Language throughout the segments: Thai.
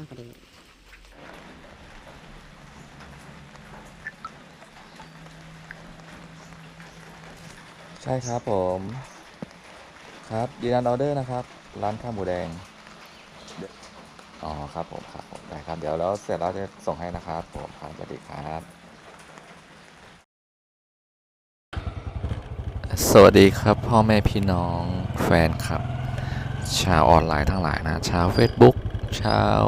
ข้าพอดีใช่ครับผม ครับยืนยันออเดอร์นะครับ ร้านข้าวหมูแดง อ๋อครับผมครับผมได้ครับ เดี๋ยวแล้วเสร็จแล้วจะส่งให้นะครับผมครับสวัสดีครับ สวัสดีครับ พ่อแม่พี่น้องแฟนคลับ ชาวออนไลน์ทั้งหลายนะ ชาว Facebook ชาว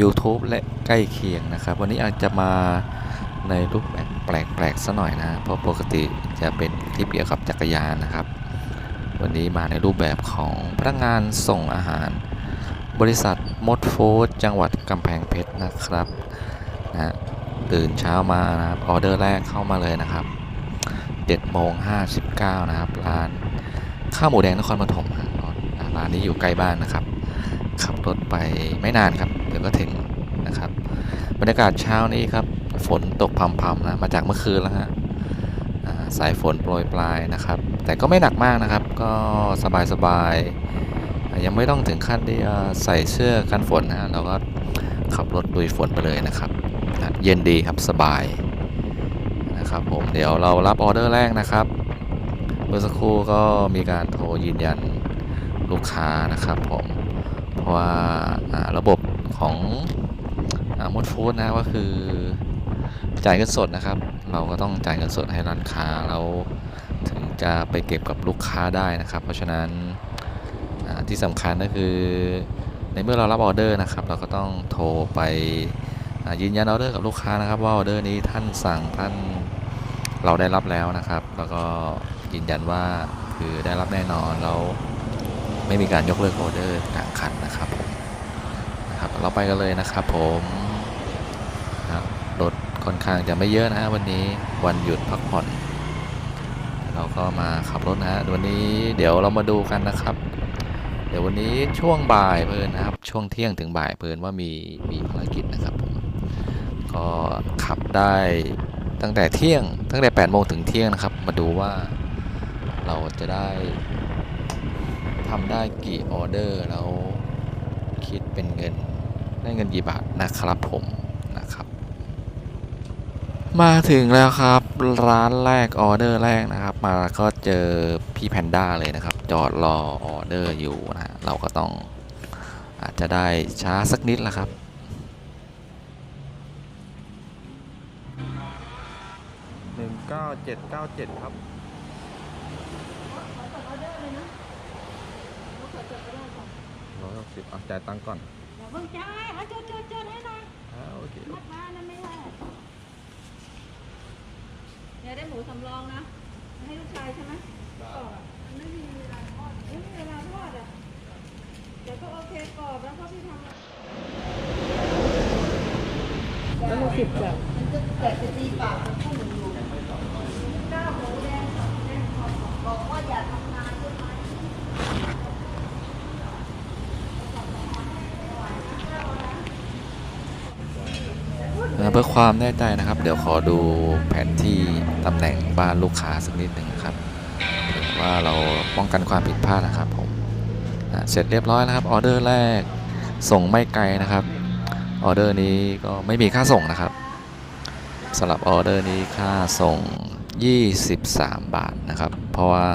YouTube และใกล้เคียงนะครับ วันนี้อาจจะมาในรูปแบบแปลกๆซะหน่อยนะ เพราะปกติจะเป็นคลิปเกี่ยวกับจักรยานนะครับ วันนี้มาในรูปแบบของพนักงานส่งอาหาร บริษัทมดโฟดจังหวัดกำแพงเพชรนะครับนะตื่นเช้ามานะครับออเดอร์แรกเข้ามาเลยนะครับ7โมง59 นะครับ ร้านข้าวหมูแดงนครปฐมนะร้านนี้อยู่ใกล้บ้านนะครับ ขับรถไปไม่นานครับ เดี๋ยวก็ถึงนะครับ บรรยากาศเช้านี้ครับ ฝนตกพรำๆนะ มาจากเมื่อคืนแล้วฮะสายฝนโปรยปลายนะครับ แต่ก็ไม่หนักมากนะครับ ก็สบายๆ ยังไม่ต้องถึงขั้นที่ใส่เสื้อกันฝนนะเราก็ขับรถลุยฝนไปเลยนะครับนะเย็นดีครับสบายนะครับผม เดี๋ยวเรารับออเดอร์แรกนะครับ เมื่อสักครู่ก็มีการโทรยืนยันลูกค้านะครับผม ว่าระบบของมดฟู้ดนะก็คือจ่ายเงินสดนะครับ เราก็ต้องจ่ายเงินสดให้ร้านค้าเราถึงจะไปเก็บกับลูกค้าได้นะครับ เพราะฉะนั้นที่สำคัญก็คือในเมื่อเรารับออเดอร์นะครับ เราก็ต้องโทรไปยืนยันออเดอร์กับลูกค้านะครับ ว่าออเดอร์นี้ท่านสั่งท่านเราได้รับแล้วนะครับ แล้วก็ยืนยันว่าคือได้รับแน่นอนแล้ว ไม่มีการยกเลิกออเดอร์กลางคันนะครับผมนะครับเราไปกันเลยนะครับผมนะครับรถค่อนข้างจะไม่เยอะนะฮะวันนี้วันหยุดพักผ่อน เราก็มาขับรถนะฮะวันนี้เดี๋ยวเรามาดูกันนะครับ เดี๋ยววันนี้ช่วงบ่ายเพลินนะครับ ช่วงเที่ยงถึงบ่ายเพลินว่ามีมีภารกิจนะครับผมก็ขับได้ตั้งแต่เที่ยง ตั้งแต่8โมงถึงเที่ยงนะครับ มาดูว่าเราจะได้ ทำได้กี่ออเดอร์แล้วคิดเป็นเงินได้เงินกี่บาทนะครับผมนะครับ มาถึงแล้วครับร้านแรกออเดอร์แรกนะครับ มาก็เจอพี่แพนด้าเลยนะครับ จอดรอออเดอร์อยู่นะฮะเราก็ต้องอาจจะได้ช้าสักนิดละครับหนึ่งเก้าเจ็ดเก้าเจ็ดครับ ร้อย หกสิบอะจ่ายตังค์ก่อนอย่าเพิ่งจ่ายเอาจดจดจดให้หน่อยอ่าโอเคมัดมานั่นไม่ได้เนี่ยได้หมูสำรองนะ ให้ลูกชายใช่ไหมกรอบอะมันไม่มีเวลาทอดไม่มีเวลาทอดอะเดี๋ยวก็โอเคกรอบแล้วก็พี่ทำแล้วหมูสิบแบบมันจะแต่จะตีปากมันข้าวหมูอยู่ก้าวหมูแดงสองแดงขอบบอกว่าอย่าทำงานใช่ไหม เพื่อความแน่ใจนะครับ เดี๋ยวขอดูแผนที่ตำแหน่งบ้านลูกค้าสักนิดหนึ่งครับเผื่อว่าเราป้องกันความผิดพลาดนะครับผมเสร็จเรียบร้อยแล้วครับออเดอร์แรกส่งไม่ไกลนะครับออเดอร์นี้ก็ไม่มีค่าส่งนะครับสำหรับออเดอร์นี้ค่าส่ง 23 บาทนะครับ เพราะว่า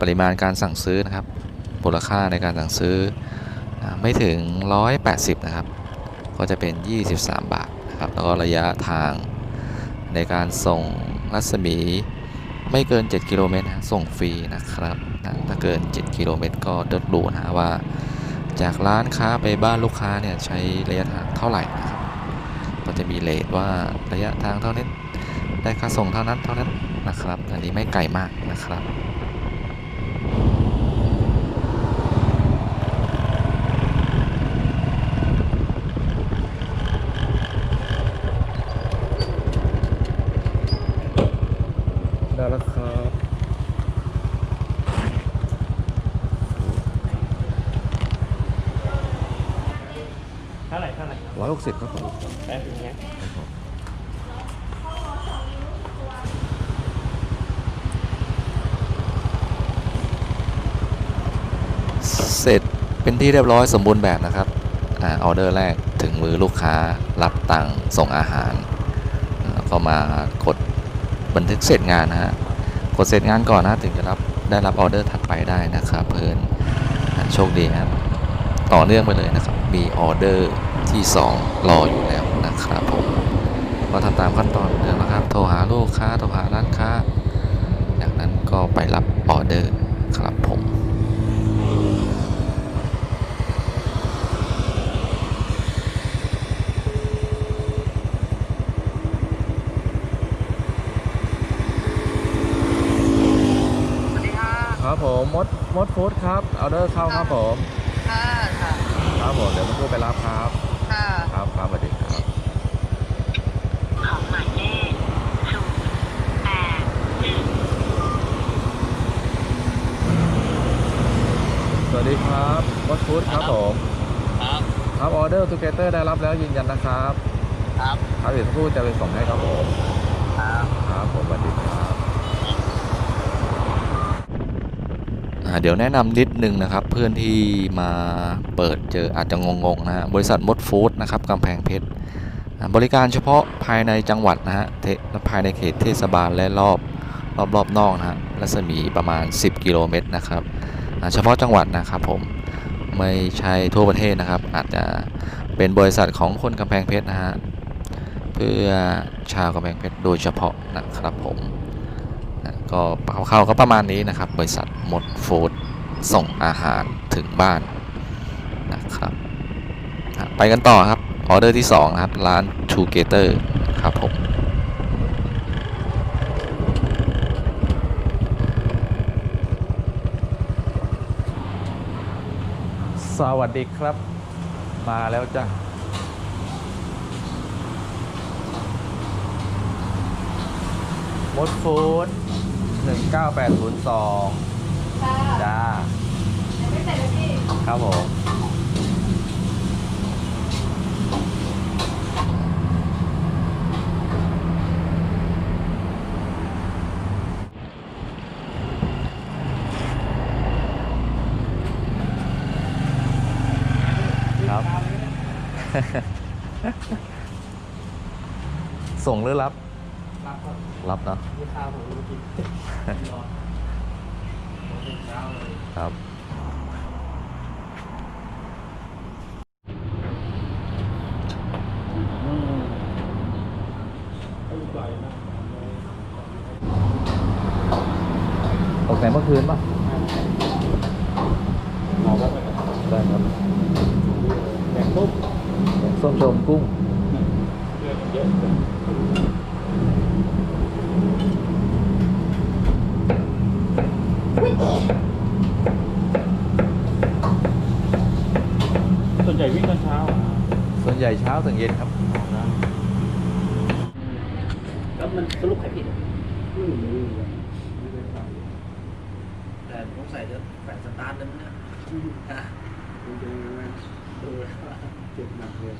ปริมาณการสั่งซื้อนะครับมูลค่าในการสั่งซื้อไม่ถึง 180 นะครับ ก็จะเป็น 23 บาทนะครับแล้วก็ระยะทางในการส่งรัศมีไม่เกิน 7 กิโลเมตรนะส่งฟรีนะครับนะถ้าเกิน 7 กิโลเมตรก็เดินดูนะว่า จากร้านค้าไปบ้านลูกค้าเนี่ยใช้ระยะทางเท่าไหร่นะครับก็จะมีเลทว่าระยะทางเท่านี้ได้ค่าส่งเท่านั้นเท่านั้นนะครับ อันนี้ไม่ไกลมากนะครับ ได้แล้วครับ เท่าไหร่เท่าไหร่ ร้อยหกสิบครับผม แป๊บนึงนะ เสร็จเป็นที่เรียบร้อยสมบูรณ์แบบนะครับออเดอร์แรกถึงมือลูกค้ารับตังค์ส่งอาหารก็มากดบันทึกเสร็จงานนะฮะกดเสร็จงานก่อนนะถึงจะรับได้รับออเดอร์ถัดไปได้นะครับเพื่อนโชคดีครับต่อเนื่องไปเลยนะครับมีออเดอร์ที่ 2 รออยู่แล้วนะครับผมก็ทำตามขั้นตอนเดิมนะครับ โทรหาลูกค้าโทรหาร้านค้า จากนั้นก็ไปรับออเดอร์ครับผม ครับผ มมดมดฟู้ดครับออเดอร์เข้าครับผมค่ะค่ะครับผมเดี๋ยวต้องพูดไปรับครับค่ะครับครับสวัสดีครับของหมายเลขศูนย์แปดหนึ่งสวัสดีครับมดฟู้ดครับผมครับครับออเดอร์ทูเกเตอร์ได้รับแล้วยืนยันนะครับ ครับครับเดี๋ยวสักครู่จะไปส่งให้ครับผมครับครับผมสวัสดีครับ อ่า เดี๋ยวแนะนำนิดนึงนะครับ เพื่อนที่มาเปิดเจออาจจะงงๆนะฮะบริษัทมดฟู้ดนะครับกำแพงเพชรบริการเฉพาะภายในจังหวัดนะฮะภายในเขตเทศบาลและรอบรอบรอบนอกนะฮะรัศมีประมาณ 10 กิโลเมตรนะครับเฉพาะจังหวัดนะครับผมไม่ใช่ทั่วประเทศนะครับ อาจจะเป็นบริษัทของคนกำแพงเพชรนะฮะเพื่อชาวกำแพงเพชรโดยเฉพาะนะครับผม ก็เข้าก็ประมาณนี้นะครับ บริษัทหมดฟู้ดส่งอาหารถึงบ้านนะครับอะไปกันต่อครับออเดอร์ที่2นะครับร้าน Together ครับผมสวัสดีครับ มาแล้วจ้ะ มดฟู้ด19802 ค่ะจ้าไม่ใส่เลยพี่ ครับผมครับ ส่งหรือรับรับค รับรับเนอะลูกค้าผมรู้กินรอผมเป็นเช้าเลยครับ อืมไม่ปล่อยนะ ตกแต่งเมื่อคืนป่ะ หมอว่าไปกับ ได้ครับ แกงตุ้ม ส้มชมกุ้ง เรื่องมันเยอะเกินส่วนใหญ่วิ่งตอนเช้าอะ ส่วนใหญ่เช้าถึงเย็นครับแล้วมันสรุปใครผิดไม่รู้แต่ต้องใส่เดี๋ยวแฝงสตาร์ทแล้วนะมันจะยังไงดูเจ็บหนักเลย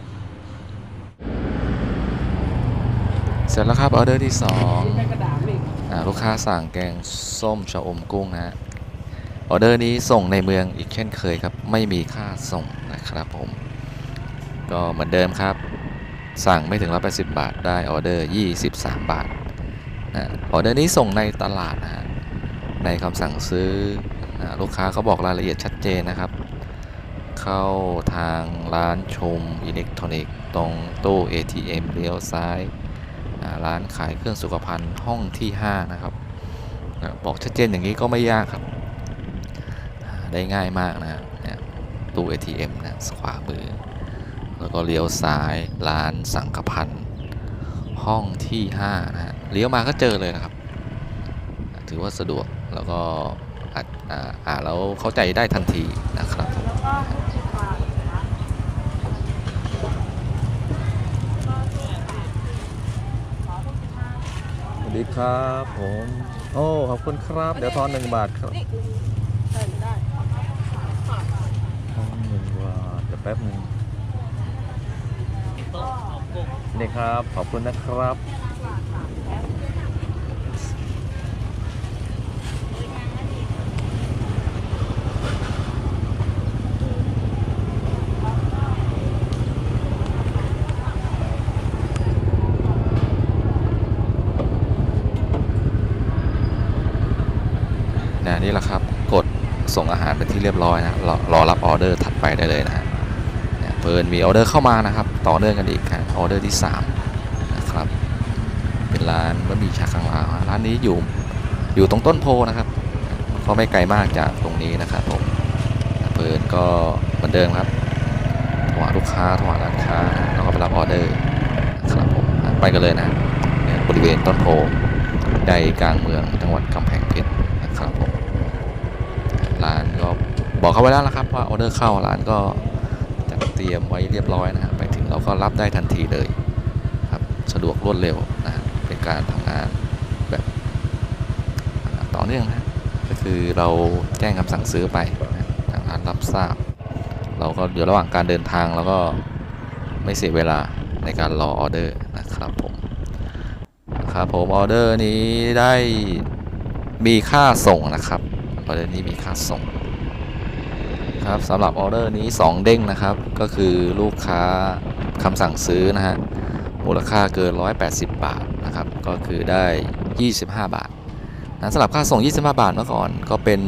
เสร็จแล้วครับออเดอร์ที่แม่กระดาษอีก2อ่าลูกค้าสั่งแกงส้มชะอมกุ้งนะฮะออเดอร์นี้ส่งในเมืองอีกเช่นเคยครับ ไม่มีค่าส่งนะครับผม ก็เหมือนเดิมครับ สั่งไม่ถึง 180 บาทได้ออเดอร์ 23 บาทอ่าออเดอร์นี้ส่งในตลาดนะฮะในคำสั่งซื้ออลูกค้าเขาบอกรายละเอียดชัดเจนนะครับ เข้าทางร้านชมอิเล็กทรอนิกส์ตรงตู้ ATM เลี้ยวซ้ายร้านขายเครื่องสุขภัณฑ์ห้องที่ 5 นะครับ บอกชัดเจนอย่างนี้ก็ไม่ยากครับ ได้ง่ายมากนะฮะเนี่ยตู้ ATM นะขวามือ แล้วก็เลี้ยวซ้ายร้านสังกพันธ์ห้องที่5นะฮะเลี้ยวมาก็เจอเลยนะครับ ถือว่าสะดวกแล้วก็อ่านอ่าอ่านแล้วเข้าใจได้ทันทีนะครับแล้วก็สิบบาทนะคะสวัสดีครับผม โอ้ ขอบคุณครับ เดี๋ยวทอนหนึ่งบาทครับใส่ไม่ได้ทอนหนึ่งบาทเดี๋ยวแป๊บหนึง นี่ครับ ขอบคุณนะครับนี่แหละครับ กดส่งอาหารเป็นที่เรียบร้อยนะรอรับออเดอร์ถัดไปได้เลยนะเนี่ยเพินมีออเดอร์เข้ามานะครับ ต่อเนื่องกันอีกนะออเดอร์ที่สามนะครับเป็นร้านบะหมี่ชาคังลาวร้านนี้อยู่อยู่ตรงต้นโพนะครับก็ไม่ไกลมากจากตรงนี้นะครับผมเพิ่นก็เหมือนเดิมครับโทรหาลูกค้าโทรหาร้านค้าแล้วก็ไปรับออเดอร์นะครับผมไปกันเลยนะบริเวณต้นโพใดกลางเมืองจังหวัดกำแพงเพชรนะครับผมร้านก็บอกเขาไว้แล้วนะครับว่าออเดอร์เข้าร้านก็จัดเตรียมไว้เรียบร้อยนะฮะไปถึง ก็รับได้ทันทีเลยครับสะดวกรวดเร็วนะเป็นการทำงานแบบต่อเนื่องนะฮะก็คือเราแจ้งคำสั่งซื้อไปนะทางร้านรับทราบ เราก็อยู่ระหว่างการเดินทางแล้วก็ไม่เสียเวลาในการรอออเดอร์นะครับผมครับผมออเดอร์นี้ได้มีค่าส่งนะครับออเดอร์นี้มีค่าส่ง ครับสำหรับออเดอร์นี้ 2 เด้งนะครับ ก็คือลูกค้าคำสั่งซื้อนะฮะมูลค่าเกิน 180 บาทนะครับ ก็คือได้ 25 บาทนะสำหรับค่าส่ง 25 บาทเมื่อก่อนก็เป็น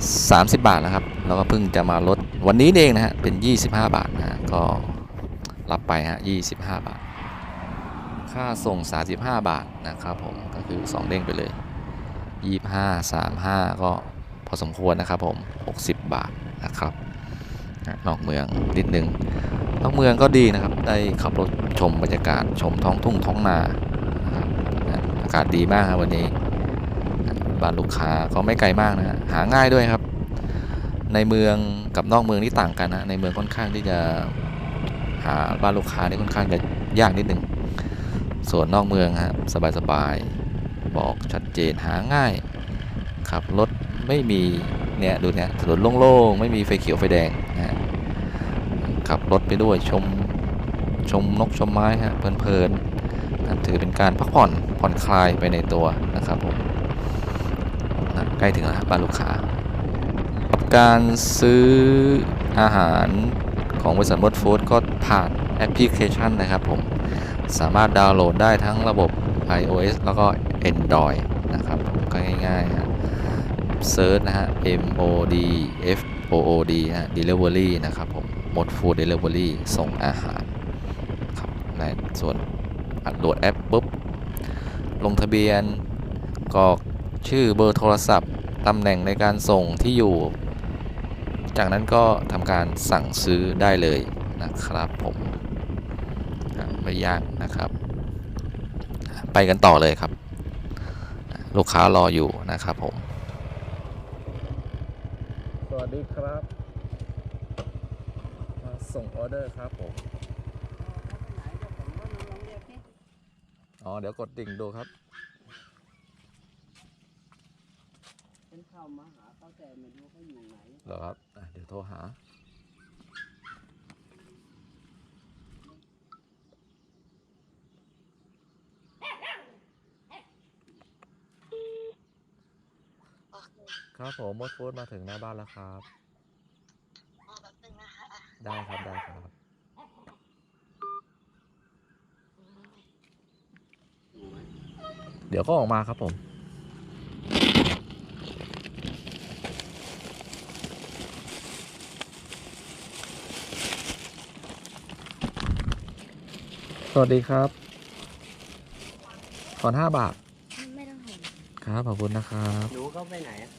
30 บาทนะครับ แล้วก็เพิ่งจะมาลดวันนี้เองนะฮะเป็น 25 บาทนะฮะก็รับไปฮะ25 บาท ค่าส่ง 35 บาทนะครับผมก็คือ 2 เด้งไปเลย 25 35 ก็พอสมควรนะครับผม 60 บาท นะครับนอกเมืองนิดนึงนอกเมืองก็ดีนะครับ ได้ขับรถชมบรรยากาศชมท้องทุ่งท้องนาอากาศดีมากครับวันนี้บ้านลูกค้าก็ไม่ไกลมากนะหาง่ายด้วยครับ ในเมืองกับนอกเมืองนี่ต่างกันนะในเมืองค่อนข้างที่จะหาบ้านลูกค้านี่ค่อนข้างจะยากนิดนึงส่วนนอกเมืองฮะสบายๆบอกชัดเจนหาง่ายขับรถไม่มี เนี่ยดูเนี่ยถนนโล่งๆ ไม่มีไฟเขียวไฟแดงนะฮะขับรถไปด้วยชมชมนกชมไม้ฮะเพลินๆนะถือเป็นการพักผ่อนผ่อนคลายไปในตัวนะครับผมนะใกล้ถึงแล้วครับบ้านลูกค้ากับการซื้ออาหารของบริษัทมดฟู้ดก็ผ่านแอปพลิเคชันนะครับผมสามารถดาวน์โหลดได้ทั้งระบบ iOS แล้วก็ Android นะครับผมก็ง่ายๆฮะ เซิร์ชนะฮะ M O D F O O D ฮะ Delivery นะครับผม หมด Food Delivery ส่งอาหารครับในส่วนอัดโหลดแอปปุ๊บ ลงทะเบียนกรอกชื่อเบอร์โทรศัพท์ ตำแหน่งในการส่งที่อยู่ จากนั้นก็ทำการสั่งซื้อได้เลยนะครับผมไม่ยากนะครับ ไปกันต่อเลยครับ ลูกค้ารออยู่นะครับผม วัสดีครับ มาส่งออเดอร์ครับผม อ๋อ เดี๋ยวกดดิ่งดูครับฉันเข้ามาหาเขาแต่ไม่รู้เขาอยู่ไหน เหรอครับอะเดี๋ยวโทรหา ครับผมมดฟูดมาถึงหน้าบ้านแล้วครับได้ครับได้ครับเดี๋ยวก็ออกมาครับผม สวัสดีครับถอนห้าบาท ไม่ต้องเห็นครับขอบคุณนะครับ หนูเขาไปไหนอะ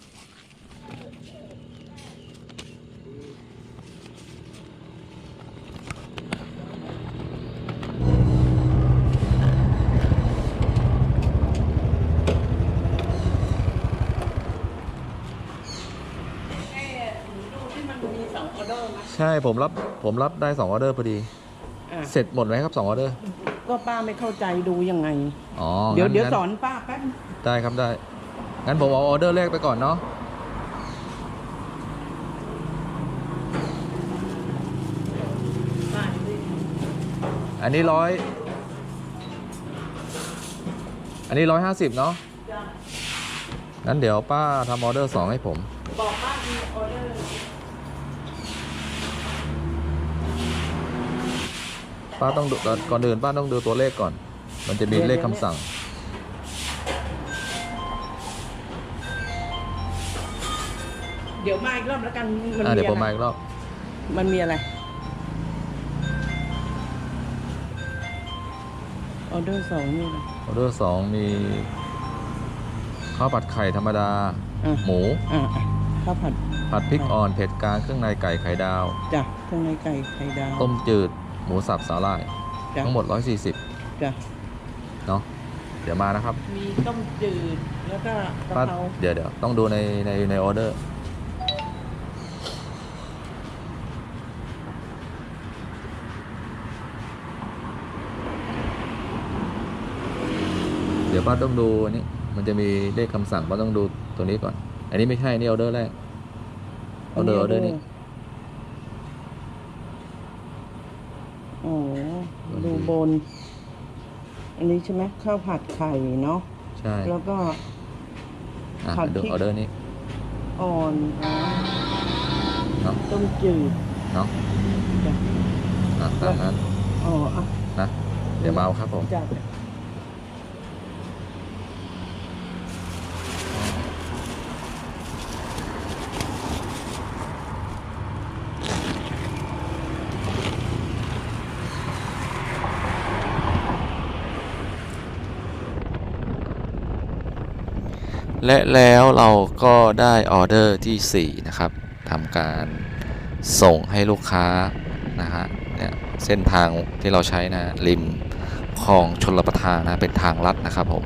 ใช่ผมรับผมรับได้2ออเดอร์พอดี อะเสร็จหมดไหมครับ2ออเดอร์ก็ป้าไม่เข้าใจดูยังไง อ๋อเดี๋ยวงั้เดี๋ยวงั้สอนป้าแป๊บได้ครับได้ งั้นผมเอาออเดอร์แรกไปก่อนเนาะอันนี้ร้อยอันนี้ร้อยห้าสิบเนาะงั้นเดี๋ยวป้าทำออเดอร์สองให้ผม บอกป้ามีออเดอร์ ป้าต้องดูก่อนอื่นป้าต้องดูตัวเลขก่อน มันจะมีเลขคำสั่ง เดี๋ยวมาอีกรอบแล้วกันมันอะมีเดี๋ยวผมอะมาไรอีกรอบ มันมีอะไรออเดอร์สองนี่อะไรออเดอร์สองมีข้าวผัดไข่ธรรมดา อะหมูอะอะข้าวผัดผัดพริกอ่อนเผ็ดกลางเครื่องในไก่ไข่ดาว จ้ะเครื่องในไก่ไข่ดาวต้มจืด หมูสับสาหร่าย จ้ะทั้งหมด 140จ้ะเนาะเดี๋ยวมานะครับมีต้มจืดแล้วก็กะป้าเพราเดี๋ยวเดี๋ยวต้องดูในในในออเดอร์ เดี๋ยวป้าต้องดูอันนี้ มันจะมีเลขคำสั่งป้าต้องดูตัวนี้ก่อน อันนี้ไม่ใช่นี่ออเดอร์แรกออเดอร์ออเดอร์นี้ โอ้ดู บน อันนี้ใช่ไหมข้าวผัดไข่เนาะใช่แล้วก็อะผัดดูพริกออเดอร์นี้อ่อนอ๋อเนาะต้มจืดเนาะจ้ะอะตามนั้นอ๋ออะนะเดี๋ยวมาเอาครับผม จ้ะ และแล้วเราก็ได้ออเดอร์ที่ 4 นะครับทำการส่งให้ลูกค้านะฮะเนี่ยเส้นทางที่เราใช้นะริมคลองชลประทานนะเป็นทางลัดนะครับผม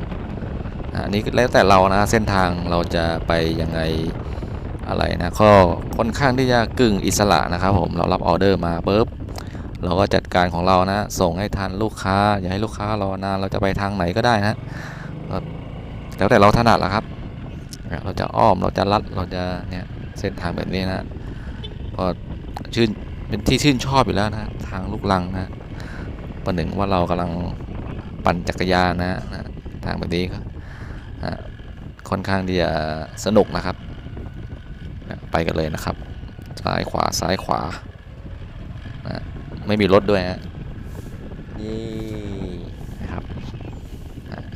อันนี้แล้วแต่เรานะเส้นทางเราจะไปยังไงอะไรนะก็ค่อนข้างที่จะกึ่งอิสระนะครับผมเรารับออเดอร์มาปุ๊บเราก็จัดการของเรานะส่งให้ทันลูกค้าอย่าให้ลูกค้ารอนานเราจะไปทางไหนก็ได้นะแล้วแต่เราถนัดละครับ เราจะอ้อมเราจะลัดเราจะเนี่ยเส้นทางแบบนี้นะก็ชื่นเป็นที่ชื่นชอบอยู่แล้วนะทางลูกลังนะประหนึ่งว่าเรากำลังปั่นจักรยานนะนะทางแบบนี้ก็ค่อนข้างที่จะสนุกนะครับ ไปกันเลยนะครับ ซ้ายขวาซ้ายขวานะไม่มีรถด้วยฮะนี่นะครับ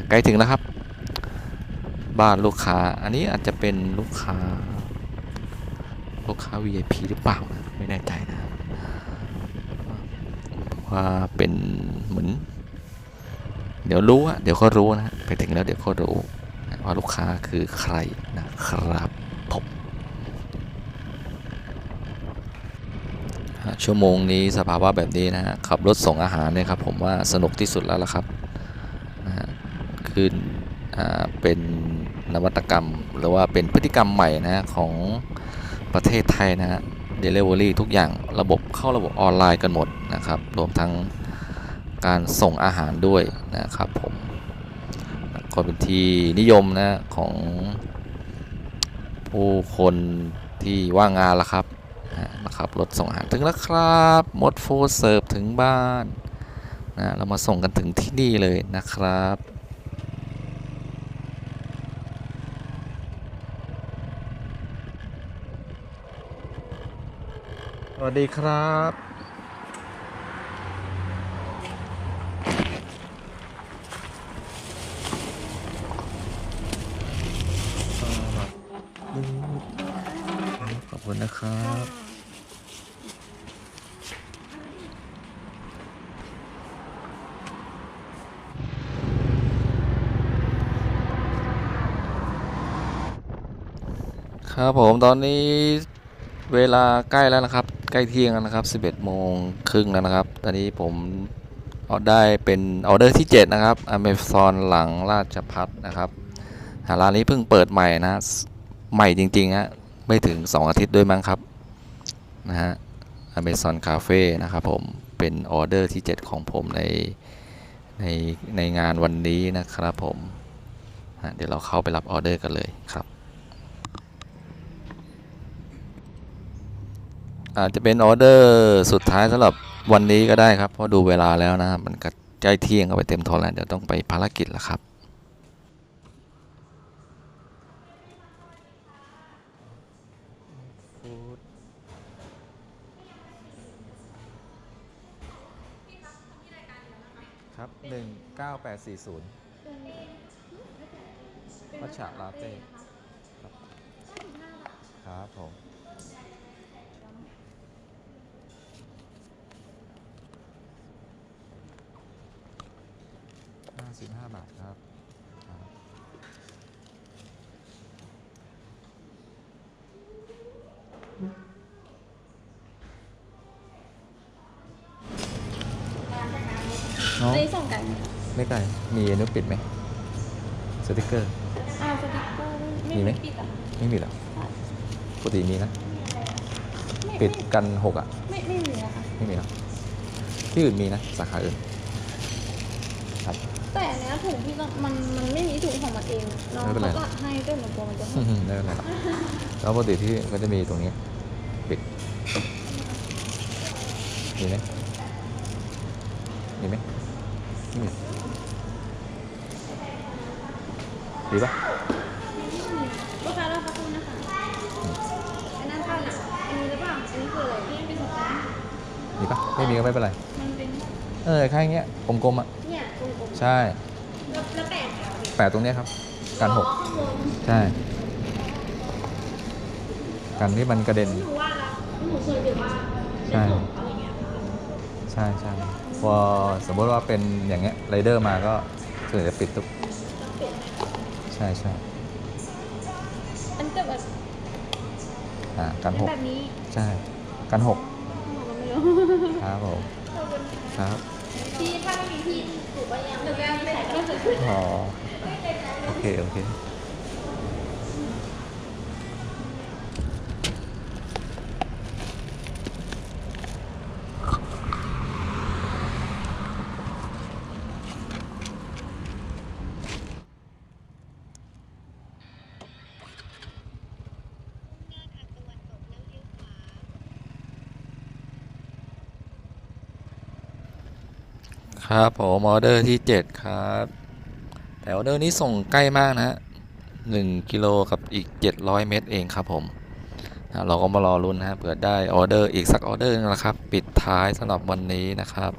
ใกล้ถึงแล้วครับ บ้านลูกค้า อันนี้อาจจะเป็นลูกค้า ลูกค้า VIP หรือเปล่านะไม่แน่ใจนะว่าเป็นเหมือน เดี๋ยวรู้อะเดี๋ยวก็รู้นะไปถึงแล้วเดี๋ยวก็รู้ว่าลูกค้าคือใครนะครับผมชั่วโมงนี้สภาวะแบบนี้นะฮะขับรถส่งอาหารเนี่ยครับผมว่าสนุกที่สุดแล้วละครับนะฮะคืออ่าเป็น นวัตกรรม หรือว่าเป็นพฤติกรรมใหม่นะของประเทศไทยนะฮะ Delivery ทุกอย่างระบบเข้าระบบออนไลน์กันหมดนะครับ รวมทั้งการส่งอาหารด้วยนะครับผมก็เป็นที่นิยมนะของผู้คนที่ว่างงานละครับนะครับรถส่งอาหารถึงแล้วครับมดโฟเสิร์ฟถึงบ้านนะเรามาส่งกันถึงที่นี่เลยนะครับ วัสดีครับขอบคุณนะครับครับผมตอนนี้เวลาใกล้แล้วนะครับ ใกล้เที่ยงแล้วนะครับ 11โมงครึ่งแล้วนะครับ ตอนนี้ผมเอาได้เป็นออเดอร์ที่ 7 นะครับ Amazon หลังราชพัฒนะครับหาร้านนี้เพิ่งเปิดใหม่นะใหม่จริงๆฮะไม่ถึง 2 อาทิตย์ด้วยมั้งครับนะฮะ Amazon Cafe นะครับผมเป็นออเดอร์ที่ 7 ของผมในในในงานวันนี้นะครับผมเดี๋ยวเราเข้าไปรับออเดอร์กันเลยครับ อาจจะเป็นออเดอร์สุดท้ายสำหรับวันนี้ก็ได้ครับเพราะดูเวลาแล้วนะครับมันก็ใกล้เที่ยงก็ไปเต็มทนแล้วเดี๋ยวต้องไปภารกิจแล้วครับครับ19840มัชฉะลาเต้ครับค รับผม35บาทครับครับน้องอันนี้ส่งไก่ไหมไม่ไกลมีอนุปิดไหมสติกเกอร์ อ้าวสติ๊กเกอร์มีไหม ปิดอะไม่มีเหรอปกติมีนะไม่ปิดกันหกอะ ไม่ไม่มีอะค่ะ ไม่มีหรอที่อื่นมีนะ สาขาอื่นครับ แต่อันเนี้ยถุงที่เรามันมันไม่มีถุงของมันเองน้องไม่เป็นไร เขาก็ให้ด้วยหนูกลัวมันจะหกไม่เป็นไรหรอกแล้วปกติที่ก็จะมีตรงนี้ ปิด มีไหมมีไหมไม่มีดีปะลูกค้ารอสักครู่นะคะอันนั้นเข้าหนักอันนี้หรือเปล่าอันนี้คืออะไรนี่เป็นถุงนะมีปะไม่มีก็ไม่เป็นไร มันเป็นเออแค่อย่างเงี้ยกลมๆอะเนี่ยกลม ใช่ๆแล้วแล้วแปดเนี่ยแปะตรงเนี้ยครับ กันหกอ๋อข้างบนใช่ กันที่มันกระเด็น หนูว่าละหนูเคยดูว่าใช่ในถุงอะไรเงี้ยใช่ใช่พอสมมติว่าเป็นอย่างเงี้ยไรเดอร์มาก็ส่วนใหญ่จะปิดทุกต้องเปลี่ยนไหมใช่ใช่อันแต่แบบอ่ากันหกแบบนี้ใช่ กันหกหนูก็ไม่รู้ ครับผมขอบคุณครับ พี่ถ้าไม่มีพี่ถูกป่ะยังหนูก็ยังไม่ใส่ไม่เคยขึ้นอ๋อ โอเค โอเค ครับผมออเดอร์ที่ 7 ครับ แต่ออเดอร์นี้ส่งใกล้มากนะฮะ1กิโลกับอีก 700 เมตรเองครับผมนะเราก็มารอรุ้นนะฮะเผื่อได้ออเดอร์อีกสักออเดอร์นึงนะครับ ปิดท้ายสำหรับวันนี้นะครับ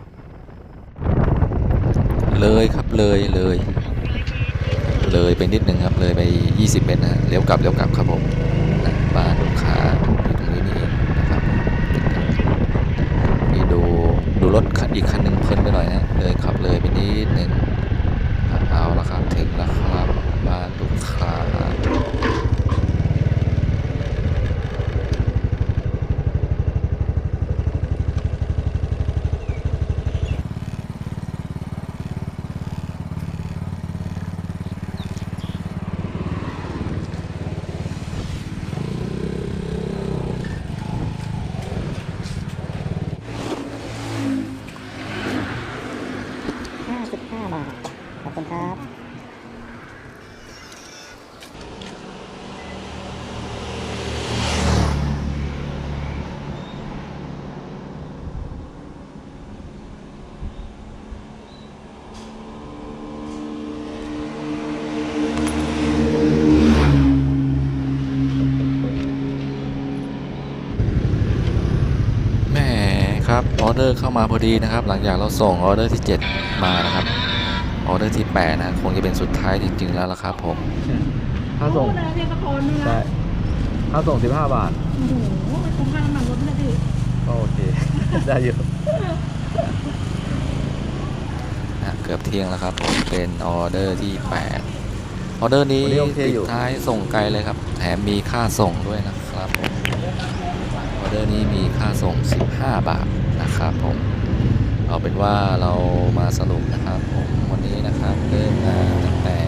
เลยครับเลยเลย เลยไปนิดนึงครับเลยไป 20 เมตรนะฮะเลี้ยวกลับเลี้ยวกลับครับผมนะบ้านลูกค้าอยู่ตรงนี้นี่เองนะครับนี่ดูดูรถคันอีกคันหนึ่งเพลินไปหน่อยนะเลยขับเลยไปนิดหนึ่งอะเอาละครับถึงแล้วครับบ้านลูกค้า ห้าสิ บาบาท ขอบคุณครับแหมครับออเดอร์เข้ามาพอดีนะครับ หลังจากเราส่งออเดอร์ที่ 7 มานะครับ ออเดอร์ที่ 8 นะคงจะเป็นสุดท้ายจริง ๆ แล้วละครับผม ค่าส่งโอ้โหเพียงกระโปรงนึงใช่นะค่าส่ง 15 บาท โอ้โหคุ้มค่าน้ำมันรถเลยดิก็โอเค ได้อยู่นะเกือบเที่ยงแล้วครับผมเป็นออเดอร์ที่8ออเดอร์นี้วันนี้โอเคปิอดยู่ท้ายส่งไกลเลยครับ แถมมีค่าส่งด้วยนะครับผมออเดอร์นี้มีค่าส่ง 15 บาทนะครับผม เอาเป็นว่าเรามาสรุปนะครับผมวั นนี้นะครับเริ่มงานตั้งแต่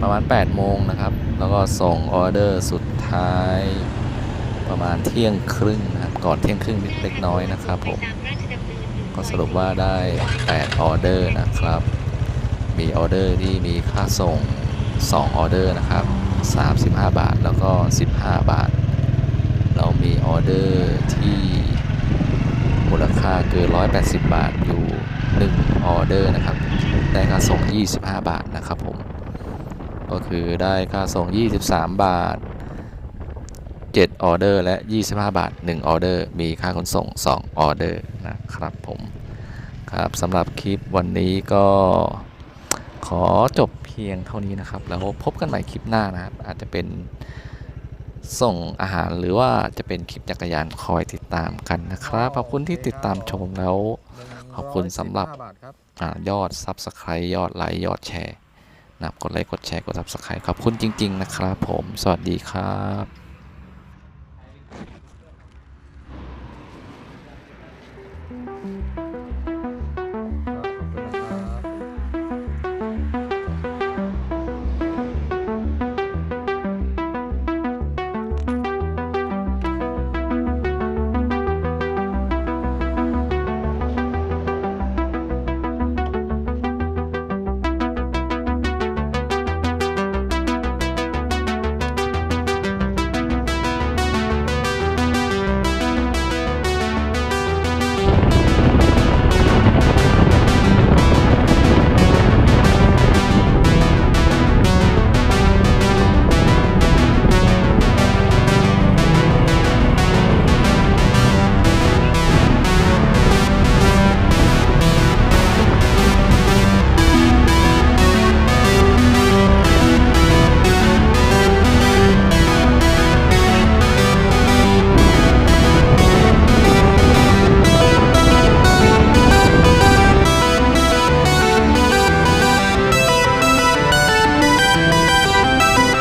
ประมาณ 8 โมงนะครับ แล้วก็ส่งออเดอร์สุดท้ายประมาณเที่ยงครึ่งนะครับ ก่อนเที่ยงครึ่งนิดเล็กน้อยนะครับผมก็สรุปว่าได้ 8 ออเดอร์นะครับ มีออเดอร์ที่มีค่าส่ง 2 ออเดอร์นะครับ 35 บาทแล้วก็ 15 บาท เรามีออเดอร์ที่มูลค่าเกิน180 บาทอยู่ 1 ออเดอร์นะครับ ได้ค่าส่ง 25 บาทนะครับผม ก็คือได้ค่าส่ง 23 บาท 7 ออเดอร์ และ 25 บาท 1 ออเดอร์ มีค่าขนส่ง 2 ออเดอร์นะครับผม ครับสำหรับคลิปวันนี้ก็ขอจบเพียงเท่านี้นะครับ แล้วพบกันใหม่คลิปหน้านะครับ อาจจะเป็นส่งอาหารหรือว่าจะเป็นคลิปจักรยานคอยติดตามกันนะครับ ขอบคุณที่ติดตามชมแล้ว ขอบคุณสำหรับ อยอด Subscribe ยอดไลค์ยอดแชร์นะกดไลค์กดแชร์กด Subscribe ขอบคุณจริง ๆ นะครับผม สวัสดีครับ